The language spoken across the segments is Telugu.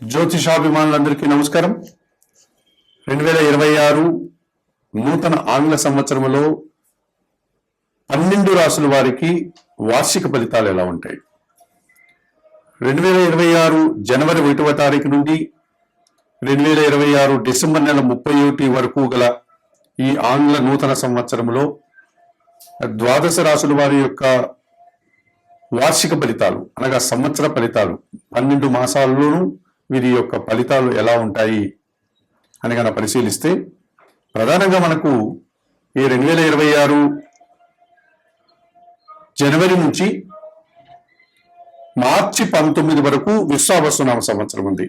జ్యోతిషాభిమానులందరికీ నమస్కారం. రెండు వేల ఇరవై ఆరు నూతన ఆంగ్ల సంవత్సరంలో పన్నెండు రాసుల వారికి వార్షిక ఫలితాలు ఎలా ఉంటాయి? రెండు వేల ఇరవై ఆరు జనవరి ఒకటవ తారీఖు నుండి రెండు వేల ఇరవై ఆరు డిసెంబర్ నెల ముప్పై ఒకటి వరకు గల ఈ ఆంగ్ల నూతన సంవత్సరంలో ద్వాదశ రాసుల వారి యొక్క వార్షిక ఫలితాలు అనగా సంవత్సర ఫలితాలు పన్నెండు మాసాల్లోనూ వీరి యొక్క ఫలితాలు ఎలా ఉంటాయి అని కనుక పరిశీలిస్తే ప్రధానంగా మనకు ఈ రెండు వేల ఇరవై ఆరు జనవరి నుంచి మార్చి పంతొమ్మిది వరకు విశ్వావసునామ సంవత్సరం ఉంది.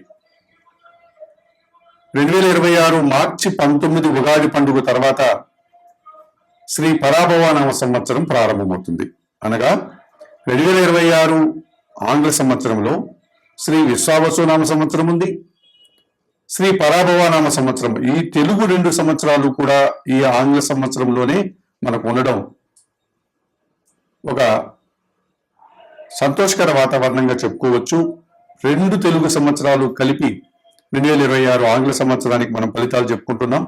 రెండు వేల ఇరవై ఆరు మార్చి పంతొమ్మిది ఉగాది పండుగ తర్వాత శ్రీ పరాభవానామ సంవత్సరం ప్రారంభమవుతుంది. అనగా రెండు వేల ఇరవై ఆరు ఆంగ్ల సంవత్సరంలో శ్రీ విశ్వావసునామ సంవత్సరం ఉంది. శ్రీ పరాభవానామ సంవత్సరం. ఈ తెలుగు రెండు సంవత్సరాలు కూడా ఈ ఆంగ్ల సంవత్సరంలోనే మనకు ఉండడం ఒక సంతోషకర వాతావరణంగా చెప్పుకోవచ్చు. రెండు తెలుగు సంవత్సరాలు కలిపి రెండు వేల ఇరవై ఆరు ఆంగ్ల సంవత్సరానికి మనం ఫలితాలు చెప్పుకుంటున్నాం.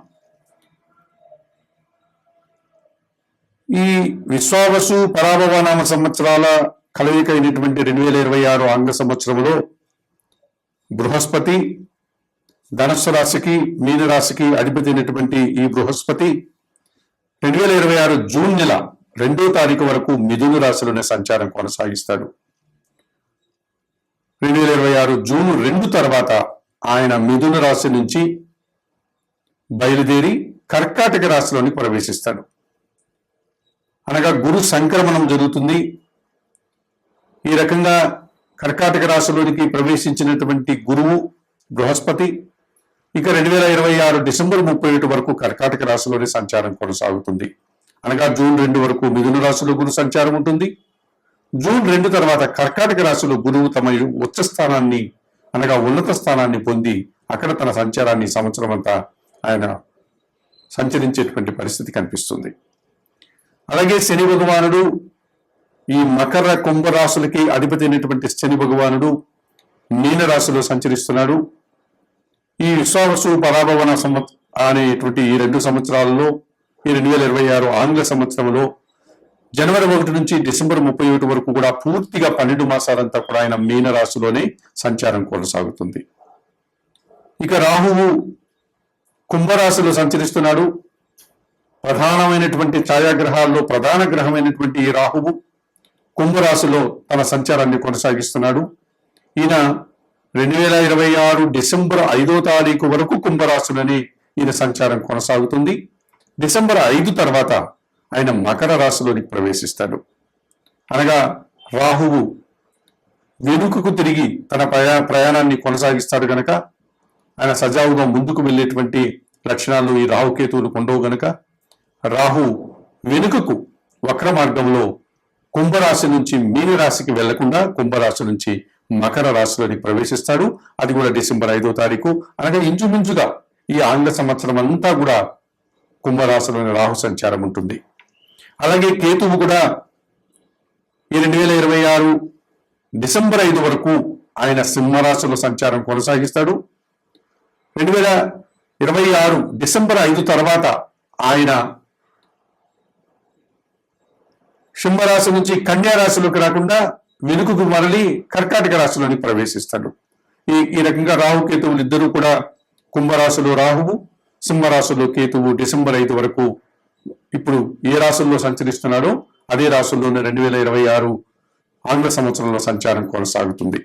ఈ విశ్వావసు పరాభవనామ సంవత్సరాల కలయిక అయినటువంటి రెండు వేల ఇరవై ఆరు ఆంగ్ల సంవత్సరంలో బృహస్పతి ధనస్సు రాశికి మీనరాశికి అధిపతి అయినటువంటి ఈ బృహస్పతి రెండు వేల ఇరవై ఆరు జూన్ నెల రెండో తారీఖు వరకు మిథున రాశిలోనే సంచారం కొనసాగిస్తాడు. రెండు వేల ఇరవై ఆరు జూన్ రెండు తర్వాత ఆయన మిథున రాశి నుంచి బయలుదేరి కర్కాటక రాశిలోని ప్రవేశిస్తాడు. అనగా గురు సంక్రమణం జరుగుతుంది. ఈ రకంగా కర్కాటక రాశిలోనికి ప్రవేశించినటువంటి గురువు బృహస్పతి ఇక రెండు వేల ఇరవై ఆరు డిసెంబర్ ముప్పై ఒకటి వరకు కర్కాటక రాశిలోనే సంచారం కొనసాగుతుంది. అనగా జూన్ రెండు వరకు మిథున రాశిలో గురు సంచారం ఉంటుంది. జూన్ రెండు తర్వాత కర్కాటక రాశిలో గురువు తమ ఉచ్చ స్థానాన్ని అనగా ఉన్నత స్థానాన్ని పొంది అక్కడ తన సంచారాన్ని సంవత్సరం అంతా ఆయన సంచరించేటువంటి పరిస్థితి కనిపిస్తుంది. అలాగే శని భగవానుడు ఈ మకర కుంభరాశులకి అధిపతి అయినటువంటి శని భగవానుడు మీనరాశిలో సంచరిస్తున్నాడు. ఈ విశ్వావసు పరాభవన సంవత్ అనేటువంటి ఈ రెండు సంవత్సరాలలో ఈ రెండు వేల ఇరవై ఆరు ఆంగ్ల సంవత్సరంలో జనవరి ఒకటి నుంచి డిసెంబర్ ముప్పై ఒకటి వరకు కూడా పూర్తిగా పన్నెండు మాసాలంతా కూడా ఆయన మీనరాశిలోనే సంచారం కొనసాగుతుంది. ఇక రాహువు కుంభరాశిలో సంచరిస్తున్నాడు. ప్రధానమైనటువంటి ఛాయాగ్రహాల్లో ప్రధాన గ్రహమైనటువంటి ఈ రాహువు కుంభరాశిలో తన సంచారాన్ని కొనసాగిస్తున్నాడు. ఈయన రెండు వేల ఇరవై ఆరు డిసెంబర్ ఐదో తారీఖు వరకు కుంభరాశులని ఈయన సంచారం కొనసాగుతుంది. డిసెంబర్ ఐదు తర్వాత ఆయన మకర రాశిలోనికి ప్రవేశిస్తాడు. అనగా రాహువు వెనుకకు తిరిగి తన ప్రయా ప్రయాణాన్ని కొనసాగిస్తాడు గనక. ఆయన సజావుగా ముందుకు వెళ్ళేటువంటి లక్షణాలు ఈ రాహుకేతువులు ఉండవు గనక. రాహు వెనుకకు వక్ర మార్గంలో కుంభరాశి నుంచి మీనరాశికి వెళ్ళకుండా కుంభరాశి నుంచి మకర రాశిలోకి ప్రవేశిస్తాడు. అది కూడా డిసెంబర్ ఐదో తారీఖు. అనగా ఇంచుమించుగా ఈ ఆంగ్ల సంవత్సరం అంతా కూడా కుంభరాశిలోని రాహు సంచారం ఉంటుంది. అలాగే కేతువు కూడా ఈ రెండు వేల ఇరవై ఆరు డిసెంబర్ ఐదు వరకు ఆయన సింహరాశిలో సంచారం కొనసాగిస్తాడు. రెండు వేల ఇరవై ఆరు డిసెంబర్ ఐదు తర్వాత ఆయన సింహరాశి నుంచి కన్యారాశిలోకి రాకుండా వెనుకకు మరలి కర్కాటక రాశిలోని ప్రవేశిస్తాడు. ఈ ఈ రకంగా రాహు కేతువులు ఇద్దరు కూడా కుంభరాశిలో రాహువు సింహరాశిలో కేతువు డిసెంబర్ ఐదు వరకు ఇప్పుడు ఏ రాశుల్లో సంచరిస్తున్నాడో అదే రాశుల్లోనే రెండు వేల ఇరవై ఆరు ఆంగ్ల సంవత్సరంలో సంచారం కొనసాగుతుంది.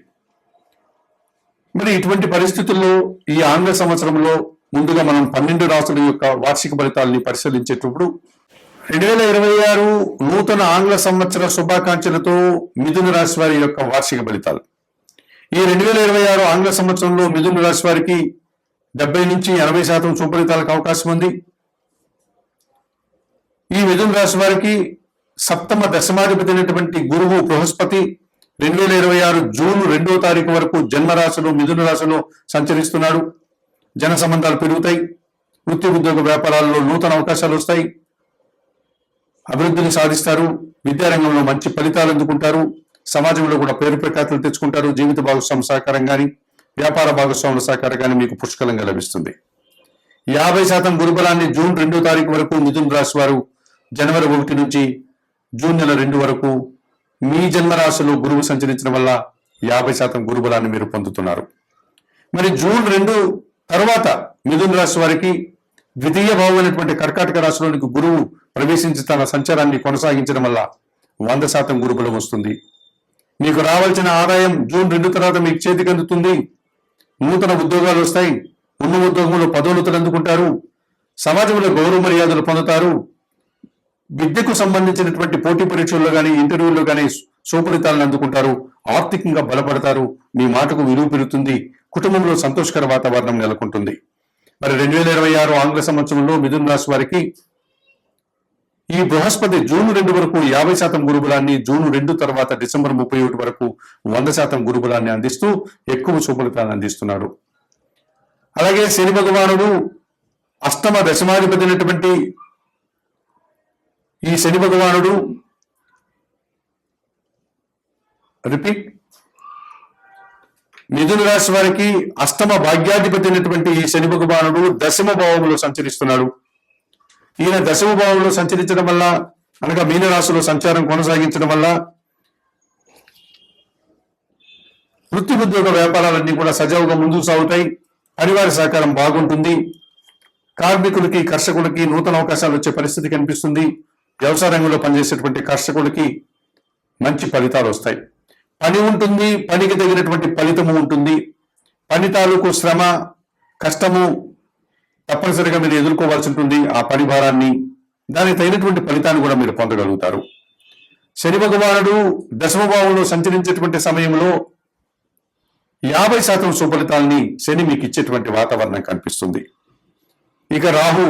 మరి ఇటువంటి పరిస్థితుల్లో ఈ ఆంగ్ల సంవత్సరంలో ముందుగా మనం పన్నెండు రాసుల యొక్క వార్షిక ఫలితాలని పరిశీలించేటప్పుడు రెండు వేల ఇరవై ఆరు నూతన ఆంగ్ల సంవత్సర శుభాకాంక్షలతో మిథున రాశి వారి యొక్క వార్షిక ఫలితాలు. ఈ రెండు వేల ఇరవై ఆరు ఆంగ్ల సంవత్సరంలో మిథున రాశి వారికి డెబ్బై నుంచి ఎనభై శాతం సుఫలితాలకు అవకాశం ఉంది. ఈ మిథున రాశి వారికి సప్తమ దశమాధిపతి అయినటువంటి గురువు బృహస్పతి రెండు వేల ఇరవై ఆరు జూన్ రెండో తారీఖు వరకు జన్మరాశిలో మిథున రాశిలో సంచరిస్తున్నాడు. జన సంబంధాలు పెరుగుతాయి. వృత్తి ఉద్యోగ వ్యాపారాల్లో నూతన అవకాశాలు వస్తాయి. అభివృద్ధిని సాధిస్తారు విద్యారంగంలో మంచి ఫలితాలు అందుకుంటారు సమాజంలో కూడా పేరు ప్రఖ్యాతులు తెచ్చుకుంటారు జీవిత భాగస్వామి సహకారం కానీ వ్యాపార భాగస్వాముల సహకారం మీకు పుష్కలంగా లభిస్తుంది. యాభై శాతం గురుబలాన్ని జూన్ రెండో తారీఖు వరకు మిథున్ రాశి వారు జనవరి ఒకటి నుంచి జూన్ నెల రెండు వరకు మీ జన్మరాశిలో గురువు సంచరించడం వల్ల యాభై శాతం గురుబలాన్ని మీరు పొందుతున్నారు. మరి జూన్ రెండు తర్వాత మిథున్ రాశి వారికి ద్వితీయ భావం భావమైనటువంటి కర్కాటక రాశిలోనికి గురువు ప్రవేశించి తన సంచారాన్ని కొనసాగించడం వల్ల వంద శాతం గురుబలం వస్తుంది. మీకు రావాల్సిన ఆదాయం జూన్ రెండు తర్వాత మీకు చేతికి అందుతుంది. నూతన ఉద్యోగాలు వస్తాయి. ఉన్న ఉద్యోగంలో పదోన్నతులు అందుకుంటారు. సమాజంలో గౌరవ మర్యాదలు పొందుతారు. విద్యకు సంబంధించినటువంటి పోటీ పరీక్షల్లో కానీ ఇంటర్వ్యూల్లో కానీ సుఫలితాలను అందుకుంటారు. ఆర్థికంగా బలపడతారు. మీ మాటకు విలువ పెరుగుతుంది. కుటుంబంలో సంతోషకర వాతావరణం నెలకొంటుంది. మరి రెండు వేల ఇరవై ఆరు ఆంగ్ల సంవత్సరంలో మిథున్ రాశి వారికి ఈ బృహస్పతి జూన్ రెండు వరకు యాభై శాతం గురుబలాన్ని జూన్ రెండు తర్వాత డిసెంబర్ ముప్పై ఒకటి వరకు వంద శాతం గురుబలాన్ని అందిస్తూ ఎక్కువ సుఫలితాన్ని అందిస్తున్నాడు. అలాగే శని భగవానుడు అష్టమ దశమాధిపతి అయినటువంటి ఈ శని భగవానుడు రిపీట్ మిథున రాశి వారికి అష్టమ భాగ్యాధిపతి అయినటువంటి ఈ శని భగవానుడు దశమ భావంలో సంచరిస్తున్నాడు. ఈయన దశమభావంలో సంచరించడం వల్ల అనగా మీనరాశిలో సంచారం కొనసాగించడం వల్ల వృత్తి ఉద్యోగ వ్యాపారాలన్నీ కూడా సజావుగా ముందుకు సాగుతాయి. పరివార సహకారం బాగుంటుంది. కార్మికులకి కర్షకులకి నూతన అవకాశాలు వచ్చే పరిస్థితి కనిపిస్తుంది. వ్యవసాయ రంగంలో పనిచేసేటువంటి కర్షకులకి మంచి ఫలితాలు వస్తాయి. పని ఉంటుంది పనికి తగినటువంటి ఫలితము ఉంటుంది. పని తాలూకు శ్రమ కష్టము తప్పనిసరిగా మీరు ఎదుర్కోవాల్సి ఉంటుంది ఆ పని భారాన్ని దానికి తగినటువంటి ఫలితాన్ని కూడా మీరు పొందగలుగుతారు. శని భగవానుడు దశమ భావంలో సంచరించేటువంటి సమయంలో యాభై శాతం సుఫలితాల్ని శని మీకు ఇచ్చేటువంటి వాతావరణం కనిపిస్తుంది. ఇక రాహు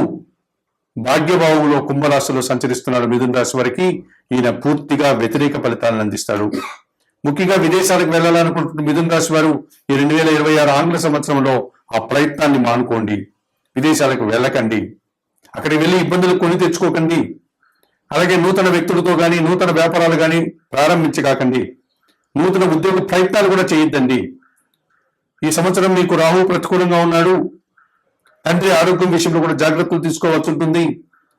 భాగ్యభావంలో కుంభరాశిలో సంచరిస్తున్నాడు మిథున రాశి వారికి. ఈయన పూర్తిగా వ్యతిరేక ఫలితాలను అందిస్తాడు. ముఖ్యంగా విదేశాలకు వెళ్ళాలనుకుంటున్న మిథున రాశి వారు ఈ రెండు వేల ఇరవై ఆరు ఆంగ్ల సంవత్సరంలో ఆ ప్రయత్నాన్ని మానుకోండి. విదేశాలకు వెళ్ళకండి. అక్కడికి వెళ్ళి ఇబ్బందులు కొని తెచ్చుకోకండి. అలాగే నూతన వ్యక్తులతో కానీ నూతన వ్యాపారాలు కానీ ప్రారంభించకాకండి నూతన ఉద్యోగ ప్రయత్నాలు కూడా చేయొద్దండి. ఈ సంవత్సరం మీకు రాహు ప్రతికూలంగా ఉన్నాడు. తండ్రి ఆరోగ్యం విషయంలో కూడా జాగ్రత్తలు తీసుకోవాల్సి ఉంటుంది.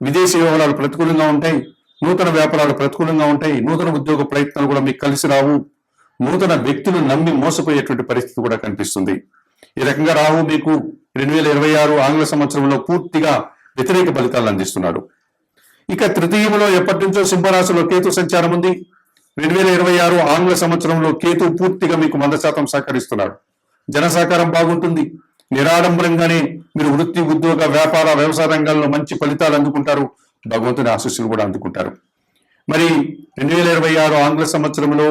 విదేశీ వ్యవహారాలు ప్రతికూలంగా ఉంటాయి. నూతన వ్యాపారాలు ప్రతికూలంగా ఉంటాయి. నూతన ఉద్యోగ ప్రయత్నాలు కూడా మీకు కలిసి రావు. నూతన వ్యక్తులు నమ్మి మోసపోయేటువంటి పరిస్థితి కూడా కనిపిస్తుంది. ఈ రకంగా రాహు మీకు రెండు వేల ఇరవై ఆరు ఆంగ్ల సంవత్సరంలో పూర్తిగా వ్యతిరేక ఫలితాలు అందిస్తున్నాడు. ఇక తృతీయంలో ఎప్పటి నుంచో సింహరాశిలో కేతు సంచారం ఉంది. రెండు వేల ఇరవై ఆరు ఆంగ్ల సంవత్సరంలో కేతు పూర్తిగా మీకు వంద శాతం సహకరిస్తున్నాడు. జన సహకారం బాగుంటుంది. నిరాడంబరంగానే మీరు వృత్తి ఉద్యోగ వ్యాపార వ్యవసాయ రంగాల్లో మంచి ఫలితాలు అందుకుంటారు. భగవంతుని ఆశీస్సులు కూడా అందుకుంటారు. మరి రెండు వేల ఇరవై ఆరు ఆంగ్ల సంవత్సరంలో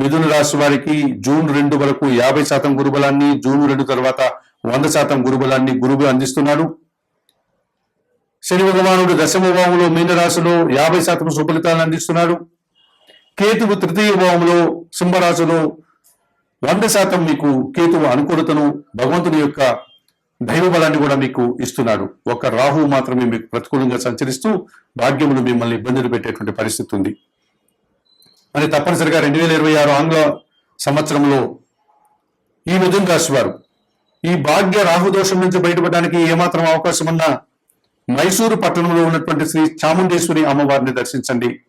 మిథున రాశి వారికి జూన్ రెండు వరకు యాభై శాతం గురుబలాన్ని జూన్ రెండు తర్వాత వంద శాతం గురుబలాన్ని గురువు అందిస్తున్నాడు. శని భగవానుడు దశమ భావంలో మీనరాశిలో యాభై శాతం సుఫలితాలను అందిస్తున్నాడు. కేతువు తృతీయ భావంలో సింహరాశిలో వంద శాతం మీకు కేతువు అనుకూలతను భగవంతుని యొక్క దైవ బలాన్ని కూడా మీకు ఇస్తున్నాడు. ఒక రాహు మాత్రమే మీకు ప్రతికూలంగా సంచరిస్తూ భాగ్యములు మిమ్మల్ని ఇబ్బందులు పెట్టేటువంటి పరిస్థితి ఉంది. మరి తప్పనిసరిగా రెండు వేల ఇరవై ఆరు ఆంగ్ల సంవత్సరంలో ఈ మిథున రాశి వారు ఈ భాగ్య రాహుదోషం నుంచి బయటపడడానికి ఏమాత్రం అవకాశం ఉన్నా మైసూరు పట్టణంలో ఉన్నటువంటి శ్రీ చాముండేశ్వరి అమ్మవారిని దర్శించండి.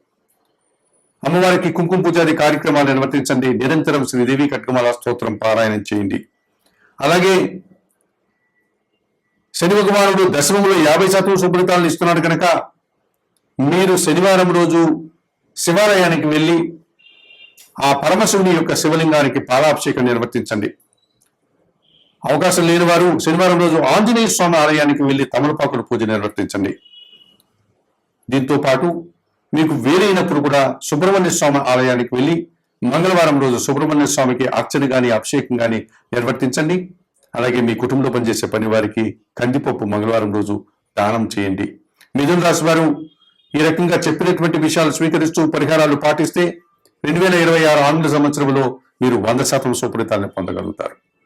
అమ్మవారికి కుంకుమ పూజాది కార్యక్రమాలు నిర్వర్తించండి. నిరంతరం శ్రీదేవి కట్కమాల స్తోత్రం పారాయణం చేయండి. అలాగే శని భగవానుడు దశమంలో యాభై శాతం శుభ్రతాలను ఇస్తున్నాడు కనుక మీరు శనివారం రోజు శివాలయానికి వెళ్ళి ఆ పరమశివుని యొక్క శివలింగానికి పాలాభిషేకం నిర్వర్తించండి. అవకాశం లేని వారు శనివారం రోజు ఆంజనేయ స్వామి ఆలయానికి వెళ్ళి తమలపాకుల పూజ నిర్వర్తించండి. దీంతో పాటు మీకు వేరైనప్పుడు కూడా సుబ్రహ్మణ్య స్వామి ఆలయానికి వెళ్ళి మంగళవారం రోజు సుబ్రహ్మణ్య స్వామికి అర్చన కానీ అభిషేకం కానీ నిర్వర్తించండి. అలాగే మీ కుటుంబంలో పనిచేసే పని వారికి కందిపప్పు మంగళవారం రోజు దానం చేయండి. మిథున రాశి వారు ఈ రకంగా చెప్పినటువంటి విషయాలు స్వీకరిస్తూ పరిహారాలు పాటిస్తే రెండు వేల ఇరవై ఆరు ఆంగ్ల సంవత్సరంలో మీరు వంద శాతం సుఫలితాలను పొందగలుగుతారు.